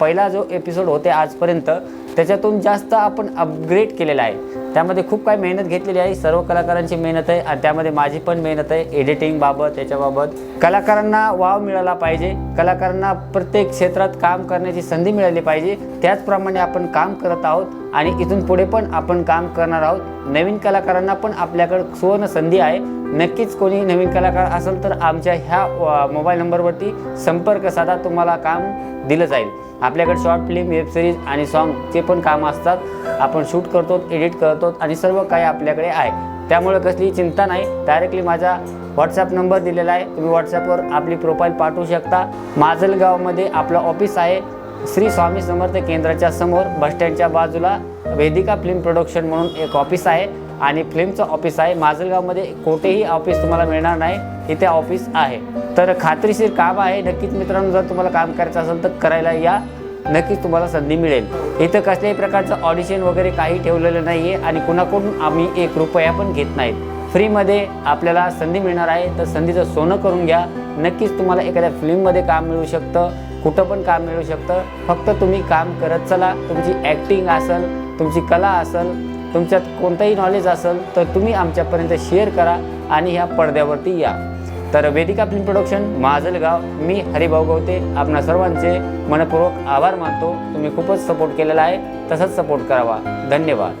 पहिला जो एपिसोड होते आजपर्यंत त्याच्यातून जास्त आपण अपग्रेड केलेला आहे. त्यामध्ये खूप काही मेहनत घेतलेली आहे. सर्व कलाकारांची मेहनत आहे आणि त्यामध्ये माझी पण मेहनत आहे. एडिटिंगबाबत त्याच्याबाबत. याच्याबाबत कलाकारांना वाव मिळाला पाहिजे. कलाकारांना प्रत्येक क्षेत्रात काम करण्याची संधी मिळाली पाहिजे. त्याचप्रमाणे आपण काम करत आहोत आणि इथून पुढे पण आपण काम करणार आहोत. नवीन कलाकारांना पण आपल्याकडे सुवर्ण संधी आहे. नक्कीच कोणी नवीन कलाकार असेल तर आमच्या ह्या मोबाईल नंबरवरती संपर्क साधा तुम्हाला काम दिलं जाईल. आपल्याकडे शॉर्ट फिल्म वेबसिरीज आणि सॉन्गचे पण कामं असतात. आपण शूट करतो एडिट करतो आणि सर्व काही आपल्याकडे आहे. त्यामुळे कसली चिंता नाही. डायरेक्टली माझा व्हॉट्सॲप नंबर दिलेला आहे. तुम्ही व्हॉट्सॲपवर आपली प्रोफाईल पाठवू शकता. माजलगावमध्ये आपलं ऑफिस आहे. श्री स्वामी समर्थ केंद्राच्या समोर बसस्टँडच्या बाजूला वेदिका फिल्म प्रोडक्शन म्हणून एक ऑफिस आहे आणि फिल्मचं ऑफिस आहे. माजलगावमध्ये कोठेही ऑफिस तुम्हाला मिळणार नाही. इथे ऑफिस आहे. तर खात्रीशीर काम आहे. नक्कीच मित्रांनो जर तुम्हाला काम करायचं असेल तर करायला या. नक्कीच तुम्हाला संधी मिळेल. इथं कसल्याही प्रकारचं ऑडिशन वगैरे काही ठेवलेलं नाही आहे आणि कुणाकडून आम्ही एक रुपया पण घेत नाहीत. फ्रीमध्ये आपल्याला संधी मिळणार आहे. तर संधीचं सोनं करून घ्या. नक्कीच तुम्हाला एखाद्या फिल्ममध्ये काम मिळू शकतं. कुठं पण काम मिळू शकतं. फक्त तुम्ही काम करत चला. तुमची ॲक्टिंग असेल तुमची कला असेल तुमच्यात कोणतंही नॉलेज असेल तर तुम्ही आमच्यापर्यंत शेअर करा आणि ह्या पडद्यावरती या. तर वेदिका फिल्म प्रोडक्शन माजलगाव मी हरिभाऊ गवते आपणा सर्वांचे मनपूर्वक आभार मानतो. तुम्ही खूपच सपोर्ट केलेला आहे. तसंच सपोर्ट करावा. धन्यवाद.